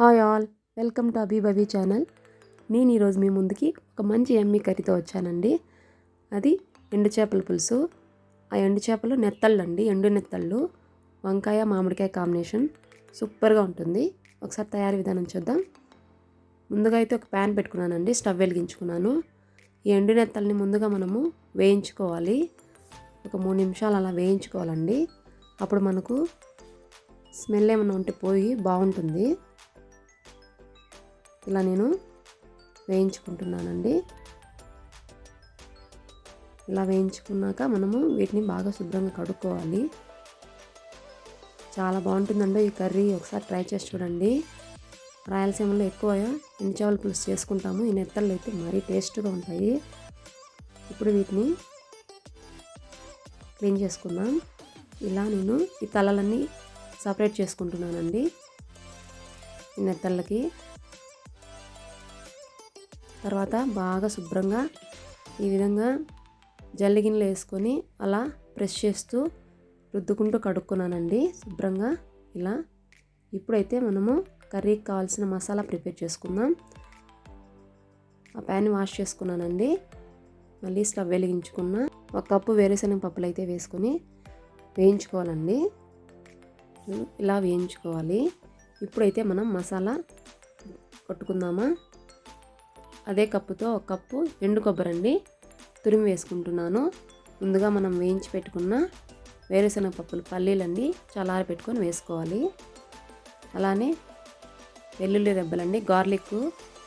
Hi all welcome to అబీ బబీ channel. నేను ఈరోజు మీ ముందుకి ఒక మంచి ఎమ్మి కర్రీతో వచ్చానండి. అది ఎండు చేపల పులుసు. ఆ ఎండు చేపలు నెత్తళ్ళు అండి ఎండు నెత్తళ్ళు వంకాయ మామిడికాయ కాంబినేషన్ సూపర్గా ఉంటుంది. ఒకసారి తయారీ విధానం చూద్దాం. ముందుగా అయితే ఒక ప్యాన్ పెట్టుకున్నానండి స్టవ్ వెలిగించుకున్నాను. ఈ ఎండు నెత్తల్ని ముందుగా మనము వేయించుకోవాలి. ఒక మూడు నిమిషాలు అలా వేయించుకోవాలండి. అప్పుడు మనకు స్మెల్ ఏమైనా ఉంటే పోయి బాగుంటుంది. ఇలా నేను వేయించుకుంటున్నానండి. ఇలా వేయించుకున్నాక మనము వీటిని బాగా శుభ్రంగా కడుక్కోవాలి. చాలా బాగుంటుందండి ఈ కర్రీ. ఒకసారి ట్రై చేసి చూడండి. రాయలసీమలో ఎక్కువ ఎండుచేపల పులుసు చేసుకుంటాము. ఈ నెత్తళ్ళు అయితే మరీ టేస్ట్గా ఉంటాయి. ఇప్పుడు వీటిని క్లీన్ చేసుకుందాం. ఇలా నేను ఈ తలలన్నీ సపరేట్ చేసుకుంటున్నానండి. ఈ నెత్తళ్ళకి తర్వాత బాగా శుభ్రంగా ఈ విధంగా జల్లి గిన్నెలు వేసుకొని అలా ప్రెస్ చేస్తూ రుద్దుకుంటూ కడుక్కున్నానండి. శుభ్రంగా ఇలా ఇప్పుడైతే మనము కర్రీకి కావాల్సిన మసాలా ప్రిపేర్ చేసుకుందాం. ఆ ప్యాన్ వాష్ చేసుకున్నానండి. మళ్ళీ స్టవ్ వెలిగించుకున్న ఒక కప్పు వేరుశనగ పప్పులు అయితే వేసుకొని వేయించుకోవాలండి. ఇలా వేయించుకోవాలి. ఇప్పుడైతే మనం మసాలా కొట్టుకుందామా? అదే కప్పుతో ఒక కప్పు ఎండు కొబ్బరి అండి తురిమి వేసుకుంటున్నాను. ముందుగా మనం వేయించి పెట్టుకున్న వేరుశనగ పప్పులు పల్లీలండి చల్లారి పెట్టుకొని వేసుకోవాలి. అలానే వెల్లుల్లి దెబ్బలండి గార్లిక్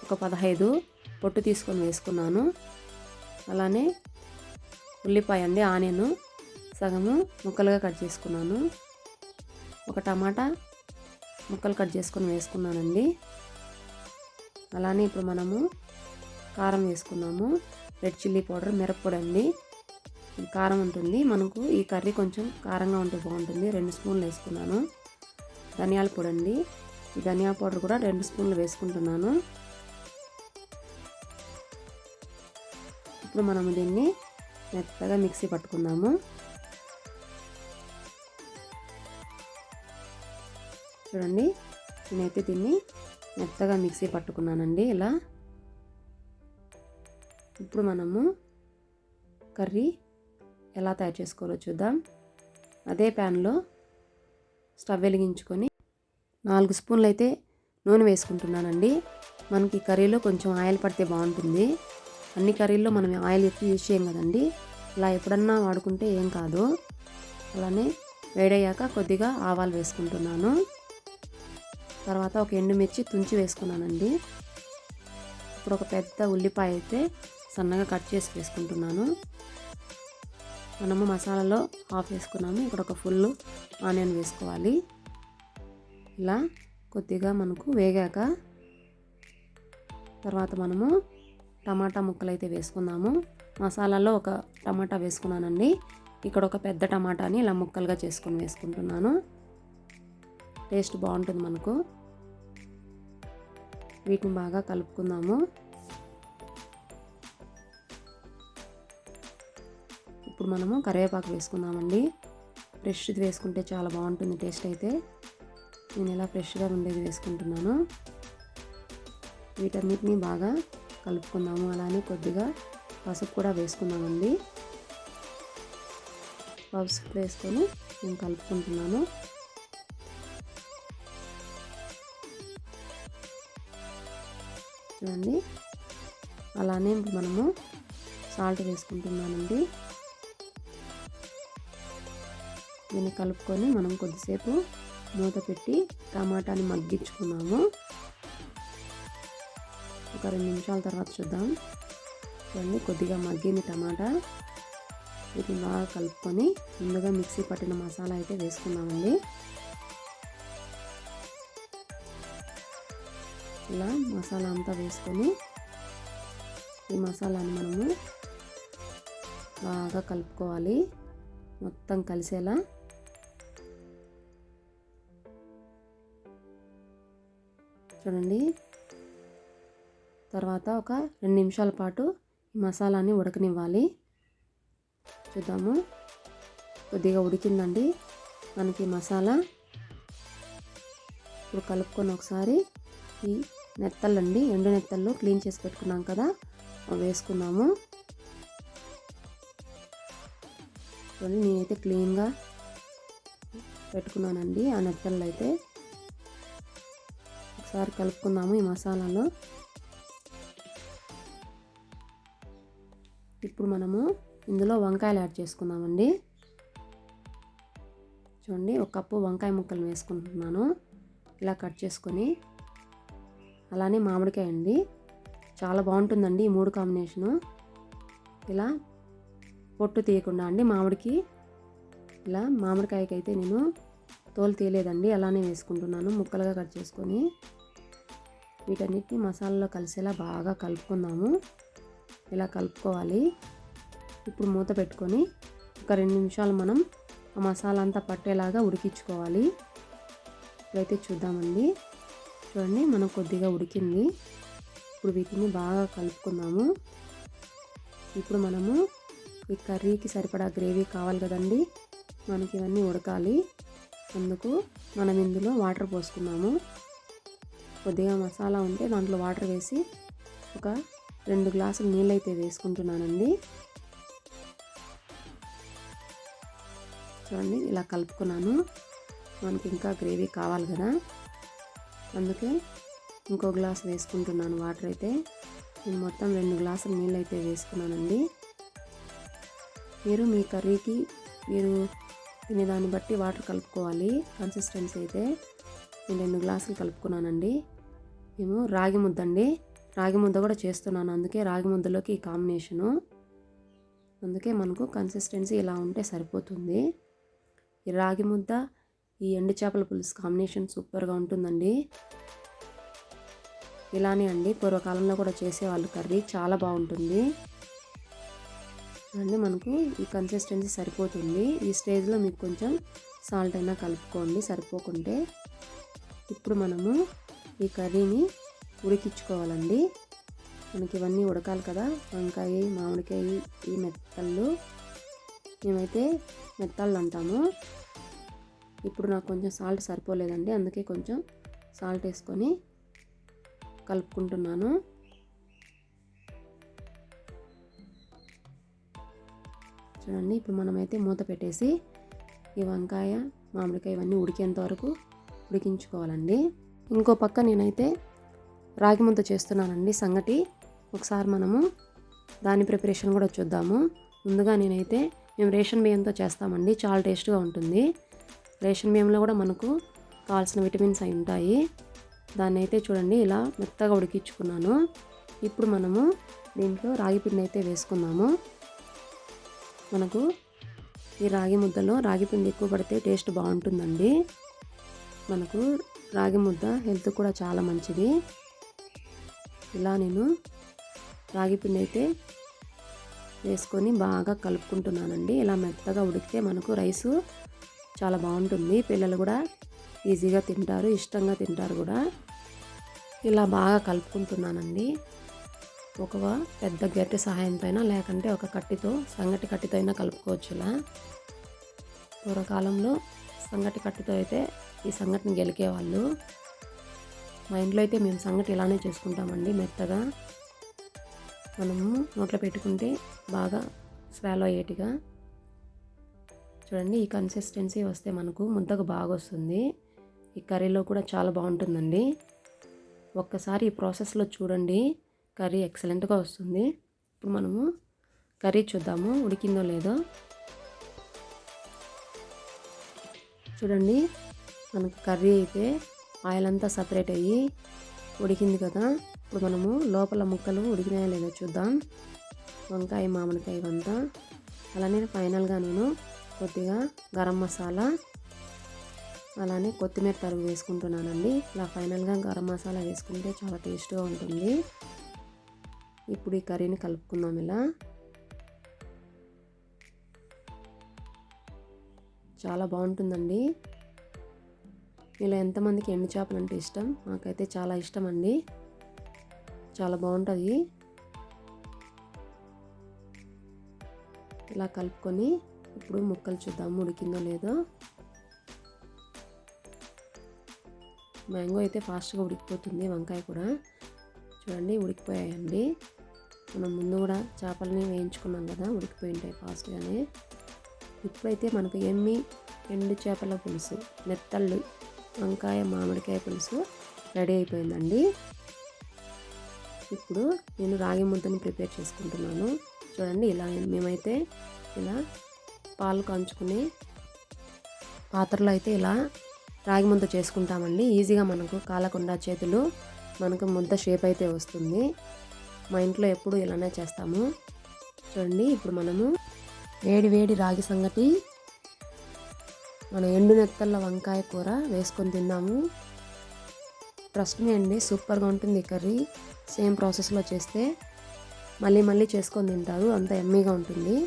ఒక పదహైదు పొట్టు తీసుకొని వేసుకున్నాను. అలానే ఉల్లిపాయ అండి ఆనియన్ సగము ముక్కలుగా కట్ చేసుకున్నాను. ఒక టమాటా ముక్కలు కట్ చేసుకొని వేసుకున్నానండి. అలానే ఇప్పుడు మనము కారం వేసుకున్నాము. రెడ్ చిల్లీ పౌడర్ మిరప్పొడి అండి కారం ఉంటుంది. మనకు ఈ కర్రీ కొంచెం కారంగా ఉంటే బాగుంటుంది. రెండు స్పూన్లు వేసుకున్నాను. ధనియాల పొడి అండి ఈ ధనియా పౌడర్ కూడా రెండు స్పూన్లు వేసుకుంటున్నాను. ఇప్పుడు మనము దీన్ని మెత్తగా మిక్సీ పట్టుకుందాము చూడండి. నేనైతే దీన్ని మెత్తగా మిక్సీ పట్టుకున్నానండి ఇలా. ఇప్పుడు మనము కర్రీ ఎలా తయారు చేసుకోవాలో చూద్దాం. అదే ప్యాన్లో స్టవ్ వెలిగించుకొని నాలుగు స్పూన్లు అయితే నూనె వేసుకుంటున్నానండి. మనకి కర్రీలో కొంచెం ఆయిల్ పడితే బాగుంటుంది. అన్ని కర్రీల్లో మనం ఆయిల్ ఎక్కువ యూజ్ చేయం కదండి. ఇలా ఎప్పుడన్నా వాడుకుంటే ఏం కాదు. అలానే వేడయ్యాక కొద్దిగా ఆవాలు వేసుకుంటున్నాను. తర్వాత ఒక ఎండుమిర్చి తుంచి వేసుకున్నానండి. ఇప్పుడు ఒక పెద్ద ఉల్లిపాయ అయితే సన్నగా కట్ చేసి వేసుకుంటున్నాను. మనము మసాలాలో హాఫ్ వేసుకున్నాము. ఇక్కడ ఒక ఫుల్ ఆనియన్ వేసుకోవాలి. ఇలా కొద్దిగా మనకు వేగాక తర్వాత మనము టమాటా ముక్కలు అయితే వేసుకున్నాము మసాలాలో ఒక టమాటా వేసుకున్నానండి. ఇక్కడ ఒక పెద్ద టమాటాని ఇలా ముక్కలుగా చేసుకొని వేసుకుంటున్నాను. టేస్ట్ బాగుంటుంది మనకు. వీటిని బాగా కలుపుకుందాము. ఇప్పుడు మనము కరివేపాకు వేసుకుందామండి. ఫ్రెష్ది వేసుకుంటే చాలా బాగుంటుంది టేస్ట్ అయితే. నేను ఇలా ఫ్రెష్గా ఉండేది వేసుకుంటున్నాను. వీటన్నిటిని బాగా కలుపుకుందాము. అలానే కొద్దిగా పసుపు కూడా వేసుకుందామండి. పసుపు వేసుకొని నేను కలుపుకుంటున్నాను. చూడండి. అలానే మనము సాల్ట్ వేసుకుంటున్నానండి. దీన్ని కలుపుకొని మనం కొద్దిసేపు మూత పెట్టి టమాటాని మగ్గించుకున్నాము. ఒక రెండు నిమిషాల తర్వాత చూద్దాం. చూడండి కొద్దిగా మగ్గింది టమాటా. వీటిని బాగా కలుపుకొని ముందుగా మిక్సీ పట్టిన మసాలా అయితే వేసుకున్నామండి ఇలా మసాలా అంతా వేసుకొని ఈ మసాలాని మనము బాగా కలుపుకోవాలి. మొత్తం కలిసేలా చూడండి. తర్వాత ఒక రెండు నిమిషాల పాటు మసాలాని ఉడకనివ్వాలి. చూద్దాము. కొద్దిగా ఉడికిందండి. మనకి మసాలా ఇప్పుడు కలుపుకొని ఒకసారి ఈ నెత్తళ్ళండి ఎండు నెత్తళ్ళు క్లీన్ చేసి పెట్టుకున్నాం కదా వేసుకున్నాము. చూడండి నేనైతే క్లీన్గా పెట్టుకున్నానండి ఆ నెత్తళ్ళు అయితే ఒకసారి కలుపుకుందాము ఈ మసాలాలో. ఇప్పుడు మనము ఇందులో వంకాయలు యాడ్ చేసుకుందామండి. చూడండి ఒక కప్పు వంకాయ ముక్కలు వేసుకుంటున్నాను. ఇలా కట్ చేసుకొని అలానే మామిడికాయ అండి చాలా బాగుంటుందండి ఈ మూడు కాంబినేషను. ఇలా పొట్టు తీయకుండా అండి మామిడికి. ఇలా మామిడికాయకి అయితే నేను తోలు తీయలేదండి అలానే వేసుకుంటున్నాను ముక్కలుగా కట్ చేసుకొని. వీటన్నిటిని మసాలాలో కలిసేలా బాగా కలుపుకుందాము. ఇలా కలుపుకోవాలి? ఇప్పుడు మూత పెట్టుకొని ఒక రెండు నిమిషాలు మనం ఆ మసాలా అంతా పట్టేలాగా ఉడికించుకోవాలి. ఇప్పుడైతే చూద్దామండి. చూడండి మనం కొద్దిగా ఉడికింది. ఇప్పుడు వీటిని బాగా కలుపుకుందాము. ఇప్పుడు మనము ఈ కర్రీకి సరిపడా గ్రేవీ కావాలి కదండి. మనకి ఇవన్నీ ఉడకాలి. అందుకు మనం ఇందులో వాటర్ పోసుకున్నాము కొద్దిగా మసాలా ఉంటే దాంట్లో వాటర్ వేసి ఒక రెండు గ్లాసులు నీళ్ళు అయితే వేసుకుంటున్నానండి. చూడండి ఇలా కలుపుకున్నాను. మనకి ఇంకా గ్రేవీ కావాలి కదా. అందుకే ఇంకో గ్లాస్ వేసుకుంటున్నాను వాటర్ అయితే. నేను మొత్తం రెండు గ్లాసులు నీళ్ళు అయితే వేసుకున్నానండి. మీరు మీ కర్రీకి మీరు తినే దాన్ని బట్టి వాటర్ కలుపుకోవాలి. కన్సిస్టెన్సీ అయితే నేను రెండు గ్లాసులు కలుపుకున్నానండి. మేము రాగి ముద్ద అండి. రాగి ముద్ద కూడా చేస్తున్నాను. అందుకే రాగి ముద్దలోకి ఈ కాంబినేషను అందుకే మనకు కన్సిస్టెన్సీ ఇలా ఉంటే సరిపోతుంది. ఈ రాగి ముద్ద ఈ ఎండు చేపల పులుసు కాంబినేషన్ సూపర్గా ఉంటుందండి. ఇలానే అండి పూర్వకాలంలో కూడా చేసేవాళ్ళు కర్రీ చాలా బాగుంటుంది. అండి మనకు ఈ కన్సిస్టెన్సీ సరిపోతుంది. ఈ స్టేజ్లో మీకు కొంచెం సాల్ట్ అయినా కలుపుకోండి సరిపోకుంటే. ఇప్పుడు మనము ఈ కర్రీని ఉడికించుకోవాలండి. మనకి ఇవన్నీ ఉడకాలి కదా. వంకాయ మామిడికాయ ఈ మెత్తళ్ళు. మేమైతే మెత్తళ్ళు అంటాము. ఇప్పుడు నాకు కొంచెం సాల్ట్ సరిపోలేదండి. అందుకే కొంచెం సాల్ట్ వేసుకొని కలుపుకుంటున్నాను. చూడండి ఇప్పుడు మనమైతే మూత పెట్టేసి ఈ వంకాయ మామిడికాయ ఇవన్నీ ఉడికేంత వరకు ఉడికించుకోవాలండి. ఇంకో పక్క నేనైతే రాగి ముద్ద చేస్తున్నానండి సంగటి. ఒకసారి మనము దాని ప్రిపరేషన్ కూడా చూద్దాము. ముందుగా నేనైతే మేము రేషన్ బియ్యంతో చేస్తామండి. చాలా టేస్ట్గా ఉంటుంది. రేషన్ బియ్యంలో కూడా మనకు కావాల్సిన విటమిన్స్ అవి ఉంటాయి. దాన్ని అయితే చూడండి ఇలా మెత్తగా ఉడికించుకున్నాను. ఇప్పుడు మనము దీంట్లో రాగి పిండి అయితే వేసుకుందాము. మనకు ఈ రాగి ముద్దలో రాగి పిండి ఎక్కువ పడితే టేస్ట్ బాగుంటుందండి. మనకు రాగి ముద్ద హెల్త్ కూడా చాలా మంచిది. ఇలా నేను రాగి పిండి అయితే వేసుకొని బాగా కలుపుకుంటున్నానండి. ఇలా మెత్తగా ఉడికితే మనకు రైసు చాలా బాగుంటుంది. పిల్లలు కూడా ఈజీగా తింటారు ఇష్టంగా తింటారు కూడా. ఇలా బాగా కలుపుకుంటున్నానండి. ఒక పెద్ద గట్టి సహాయంతో అయినా లేకంటే ఒక కట్టితో సంగటి కట్టితో అయినా కలుపుకోవచ్చు ఇలా పూర్వకాలంలో సంగటి కట్టితో అయితే ఈ సంగటిని గెలికేవాళ్ళు. మా ఇంట్లో అయితే మేము సంగటి ఇలానే చేసుకుంటామండి మెత్తగా. మనము నోట్లో పెట్టుకుంటే బాగా స్వాలో అయ్యేటిగా. చూడండి ఈ కన్సిస్టెన్సీ వస్తే మనకు ముద్దకు బాగా వస్తుంది ఈ కర్రీలో కూడా చాలా బాగుంటుందండి. ఒక్కసారి ఈ ప్రాసెస్లో చూడండి కర్రీ ఎక్సలెంట్గా వస్తుంది. ఇప్పుడు మనము కర్రీ చూద్దాము ఉడికిందో లేదో. చూడండి మనకు కర్రీ అయితే ఆయిల్ అంతా సపరేట్ అయ్యి ఉడికింది కదా. ఇప్పుడు మనము లోపల ముక్కలు ఉడికినాయో లేదో చూద్దాం. వంకాయ మామిడికాయ ఇవంతా. అలానే ఫైనల్గా నేను కొద్దిగా గరం మసాలా అలానే కొత్తిమీర తరుగు వేసుకుంటున్నానండి. ఇలా ఫైనల్గా గరం మసాలా వేసుకుంటే చాలా టేస్ట్గా ఉంటుంది. ఇప్పుడు ఈ కర్రీని కలుపుకుందాం ఇలా. చాలా బాగుంటుందండి. ఇలా ఎంతమందికి ఎండు చేపలు అంటే ఇష్టం? నాకైతే చాలా ఇష్టం అండి చాలా బాగుంటుంది ఇలా కలుపుకొని ఇప్పుడు ముక్కలు చూద్దాము ఉడికిందో లేదో. మ్యాంగో అయితే ఫాస్ట్గా ఉడికిపోతుంది వంకాయ కూడా. చూడండి ఉడికిపోయాయండి. మనం ముందు కూడా చేపలని వేయించుకున్నాం కదా ఉడికిపోయి ఉంటాయి ఫాస్ట్గానే. ఇప్పుడైతే మనకు ఎమ్మి ఎండు చేపల పులుసు నెత్తళ్ళు వంకాయ మామిడికాయ పులుసు రెడీ అయిపోయిందండి. ఇప్పుడు నేను రాగి ముద్దని ప్రిపేర్ చేసుకుంటున్నాను. చూడండి ఇలా మేమైతే ఇలా పాలు కాంచుకునే పాత్రలో అయితే ఇలా రాగి ముద్ద చేసుకుంటామండి. ఈజీగా మనకు కాలకుండా చేతులు మనకు ముద్ద షేప్ అయితే వస్తుంది. మా ఇంట్లో ఎప్పుడు ఇలానే చేస్తాము. చూడండి ఇప్పుడు మనము వేడి వేడి రాగి సంగటి మన ఎండు నెత్తళ్ళ వంకాయ కూర వేసుకొని తిన్నాము. ట్రస్ట్ మీ అండి సూపర్గా ఉంటుంది ఈ కర్రీ. సేమ్ ప్రాసెస్లో చేస్తే మళ్ళీ మళ్ళీ చేసుకొని తింటారు. అంత ఎమ్మీగా ఉంటుంది.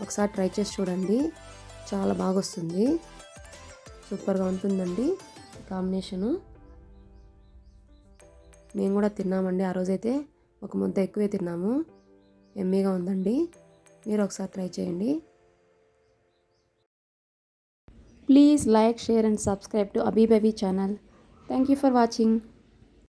ఒకసారి ట్రై చేసి చూడండి. చాలా బాగా వస్తుంది. సూపర్గా ఉంటుందండి కాంబినేషను. మేము కూడా తిన్నామండి. ఆ రోజైతే ఒక ముద్ద ఎక్కువే తిన్నాము. ఎమ్మీగా ఉందండి. మీరు ఒకసారి ట్రై చేయండి. Please like, share and subscribe to Abhi Baby channel. Thank you for watching.